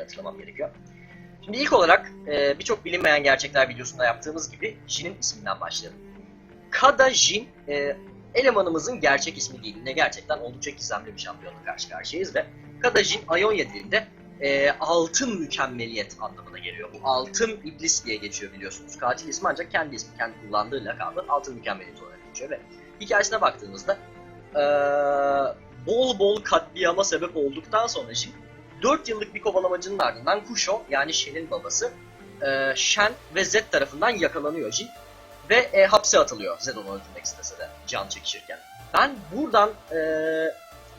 hatırlamam gerekiyor. Şimdi ilk olarak e, birçok bilinmeyen gerçekler videosunda yaptığımız gibi Jin'in isminden başlayalım. Kada Jin e, elemanımızın gerçek ismi değil. Ne gerçekten oldukça gizemli bir şampiyonla karşı karşıyayız ve Kada Jin Ayonya dilinde e, altın mükemmeliyet anlamına geliyor. Bu altın iblis diye geçiyor biliyorsunuz. Katil ismi ancak kendi ismi, kendi kullandığı lakabı altın mükemmeliyet olarak geçiyor ve hikayesine baktığımızda e, bol bol katliama sebep olduktan sonra Jin 4 yıllık bir kovalamacının ardından Kusho yani Shen'in babası e, Shen ve Zed tarafından yakalanıyor Jin ve e, hapse atılıyor Zed onu öldürmek istese de can çekişirken. Ben buradan e,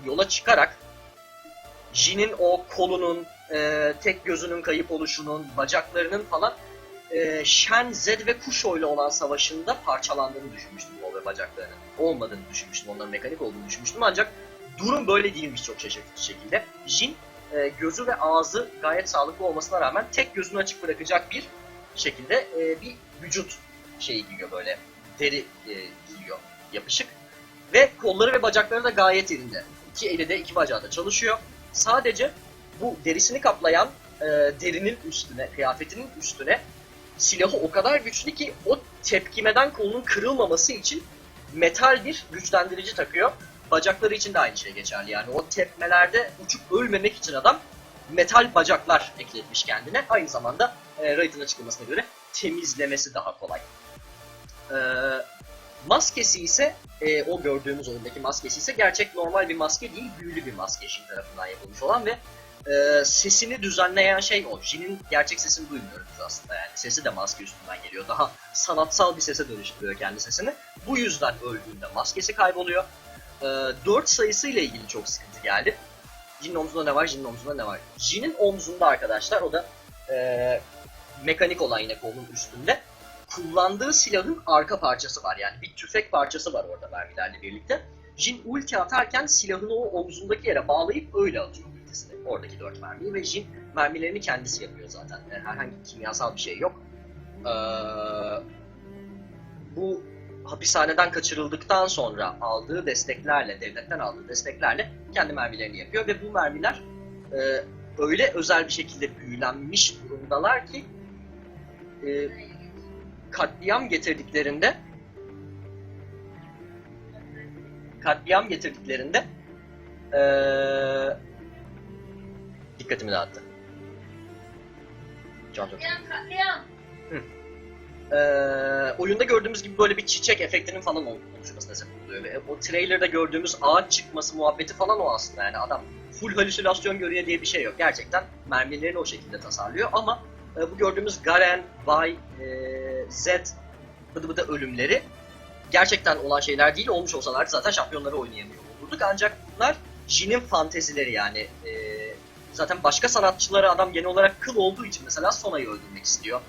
yola çıkarak Jin'in o kolunun, e, tek gözünün kayıp oluşunun, bacaklarının falan e, Shen, Zed ve Kusho ile olan savaşında parçalandığını düşünmüştüm kol ve bacaklarının. Olmadığını düşünmüştüm, onların mekanik olduğunu düşünmüştüm ancak durum böyle değilmiş çok şaşırtıcı şekilde. Jin e, gözü ve ağzı gayet sağlıklı olmasına rağmen tek gözünü açık bırakacak bir şekilde e, bir vücut şeyi giyiyor böyle deri e, giyiyor yapışık ve kolları ve bacakları da gayet yerinde. İki eli de iki bacağı da çalışıyor. Sadece bu derisini kaplayan derinin üstüne, kıyafetinin üstüne silahı o kadar güçlü ki o tepkimeden kolunun kırılmaması için metal bir güçlendirici takıyor. Bacakları için de aynı şey geçerli. Yani o tepmelerde uçup ölmemek için adam metal bacaklar ekletmiş kendine. Aynı zamanda e, Raid'in açıklamasına göre temizlemesi daha kolay. E, maskesi ise e, o gördüğümüz oyundaki maskesi ise gerçek normal bir maske değil, büyülü bir maske Jin tarafından yapılmış olan ve e, sesini düzenleyen şey o. Jin'in gerçek sesini duymuyoruz aslında yani. Sesi de maske üstünden geliyor. Daha sanatsal bir sese dönüştürüyor kendi sesini. Bu yüzden öldüğünde maskesi kayboluyor. E, 4 sayısıyla ilgili çok sıkıntı geldi. Jin'in omzunda ne var, Jin'in omzunda ne var? Jin'in omzunda arkadaşlar o da e, mekanik olan yine kolun üstünde kullandığı silahın arka parçası var. Yani bir tüfek parçası var orada mermilerle birlikte. Jin ulti atarken silahını o omzundaki yere bağlayıp öyle atıyor ultisini. Oradaki dört mermiyi ve Jin mermilerini kendisi yapıyor zaten. Yani herhangi kimyasal bir şey yok. Ee, hapishaneden kaçırıldıktan sonra aldığı desteklerle, devletten aldığı desteklerle kendi mermilerini yapıyor ve bu mermiler e, öyle özel bir şekilde büyülenmiş durumdalar ki e, katliam getirdiklerinde katliam getirdiklerinde eee dikkatimi dağıttı. Can. Katliam katliam. Eee oyunda gördüğümüz gibi böyle bir çiçek efektinin falan ol- oluşmasına sebep oluyor. Ve o trailerda gördüğümüz ağaç çıkması muhabbeti falan o aslında yani adam full halüsinasyon görüyor diye bir şey yok. Gerçekten mermilerini o şekilde tasarlıyor ama e, bu gördüğümüz Garen, Vay, e, Zed, bıdı bıdı ölümleri gerçekten olan şeyler değil. Olmuş olsalardı zaten şampiyonları oynayamıyor olurduk. Ancak bunlar Jin'in fantezileri yani. E, zaten başka sanatçılara adam genel olarak kıl olduğu için mesela Sona'yı öldürmek istiyor.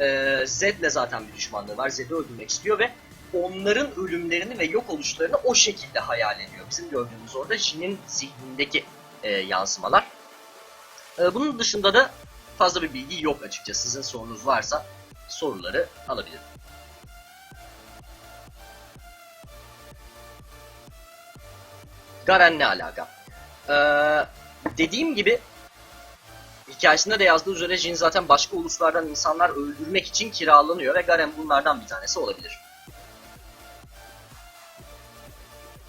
E, Zed'le zaten bir düşmanlığı var. Zed'i öldürmek istiyor ve onların ölümlerini ve yok oluşlarını o şekilde hayal ediyor. Bizim gördüğümüz orada Jin'in zihnindeki e, yansımalar. E, bunun dışında da fazla bir bilgi yok açıkçası. Sizin sorunuz varsa soruları alabilirim. Garen ne alaka? Ee, dediğim gibi hikayesinde de yazdığı üzere Jin zaten başka uluslardan insanlar öldürmek için kiralanıyor ve Garen bunlardan bir tanesi olabilir.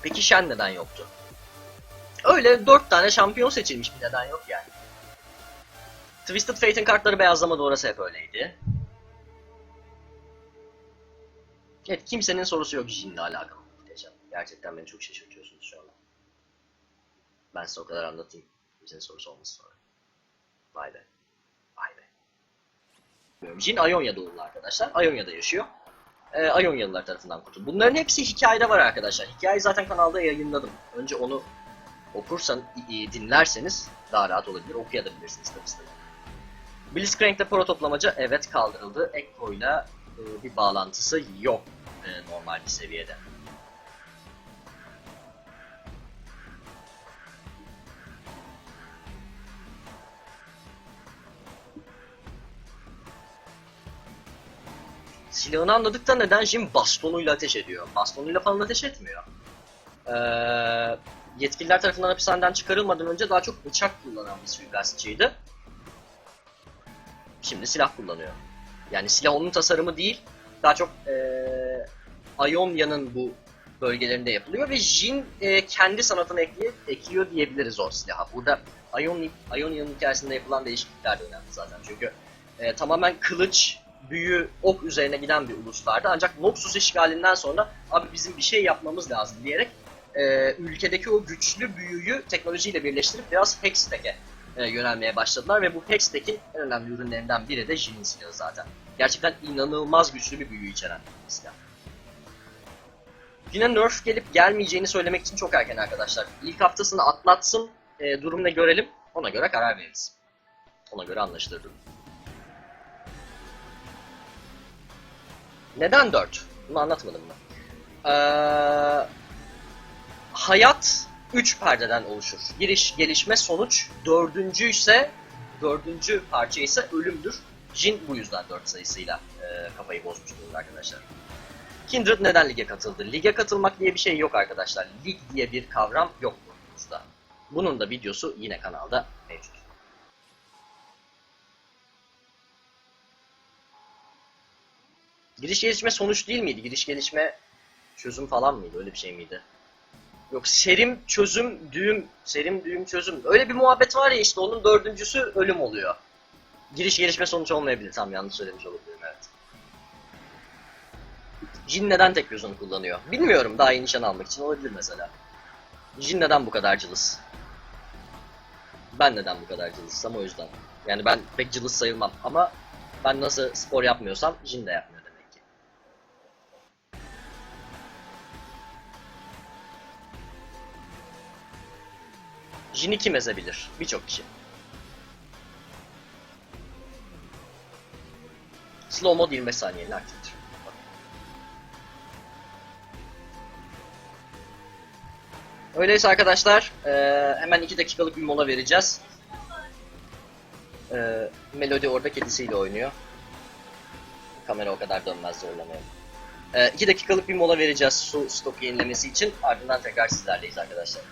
Peki Shen neden yoktu? Öyle dört tane şampiyon seçilmiş bir neden yok yani. Twisted Fate'in kartları beyazlamadı orası hep öyleydi. Evet kimsenin sorusu yok Jin'le alakalı. Gerçekten beni çok şaşırtıyorsunuz şu anda. Ben size o kadar anlatayım. Kimsenin sorusu olmasın sonra. Vay be. Vay be. Jin Ayonya doğumlu arkadaşlar. Ayonya'da yaşıyor. Ee, Ayonyalılar tarafından kurtuldu. Bunların hepsi hikayede var arkadaşlar. Hikayeyi zaten kanalda yayınladım. Önce onu okursan, dinlerseniz daha rahat olabilir. Okuyabilirsiniz tabii tabii. Blitzcrank'te pro toplamaca evet kaldırıldı. Ekko'yla e, bir bağlantısı yok e, normal bir seviyede. Silahını anladıkta neden Jim bastonuyla ateş ediyor? Bastonuyla falan ateş etmiyor. Ee, yetkililer tarafından hapishaneden çıkarılmadan önce daha çok bıçak kullanan bir suikastçıydı. Şimdi silah kullanıyor. Yani silah onun tasarımı değil. Daha çok ee, Ionia'nın bu bölgelerinde yapılıyor ve Jin e, kendi sanatını ekliyor, ekliyor diyebiliriz o silaha. Burada Ioni, Ionia'nın hikayesinde yapılan değişiklikler de önemli zaten. Çünkü e, tamamen kılıç, büyü, ok üzerine giden bir uluslardı. Ancak Noxus işgalinden sonra abi bizim bir şey yapmamız lazım diyerek e, ülkedeki o güçlü büyüyü teknolojiyle birleştirip biraz Hextech'e e, yönelmeye başladılar ve bu Hextech'in en önemli ürünlerinden biri de Jin'in silahı zaten. Gerçekten inanılmaz güçlü bir büyü içeren bir silah. Yine nerf gelip gelmeyeceğini söylemek için çok erken arkadaşlar. İlk haftasını atlatsın, e, durum ne görelim, ona göre karar veririz. Ona göre anlaşılır durum. Neden 4? Bunu anlatmadım mı? Ee, hayat 3 perdeden oluşur. Giriş, gelişme, sonuç. Dördüncü ise, dördüncü parça ise ölümdür. Jin bu yüzden 4 sayısıyla e, kafayı bozmuş arkadaşlar. Kindred neden lige katıldı? Lige katılmak diye bir şey yok arkadaşlar. Lig diye bir kavram yok bunumuzda. Bunun da videosu yine kanalda Giriş gelişme sonuç değil miydi? Giriş gelişme çözüm falan mıydı? Öyle bir şey miydi? Yok serim çözüm düğüm serim düğüm çözüm. Öyle bir muhabbet var ya işte onun dördüncüsü ölüm oluyor. Giriş gelişme sonuç olmayabilir. Tam yanlış söylemiş olabilirim evet. Jin neden tek gözünü kullanıyor? Bilmiyorum daha iyi nişan almak için olabilir mesela. Jin neden bu kadar cılız? Ben neden bu kadar cılızsam o yüzden. Yani ben pek cılız sayılmam ama ben nasıl spor yapmıyorsam Jin de yapmıyor Jin'i kim ezebilir? Birçok kişi. Slow mod 25 saniyenin aktiftir. Öyleyse arkadaşlar eee, hemen 2 dakikalık bir mola vereceğiz. Eee Melody orada kedisiyle oynuyor. Kamera o kadar dönmez zorlamayalım. 2 dakikalık bir mola vereceğiz su stok yenilemesi için. Ardından tekrar sizlerleyiz arkadaşlar.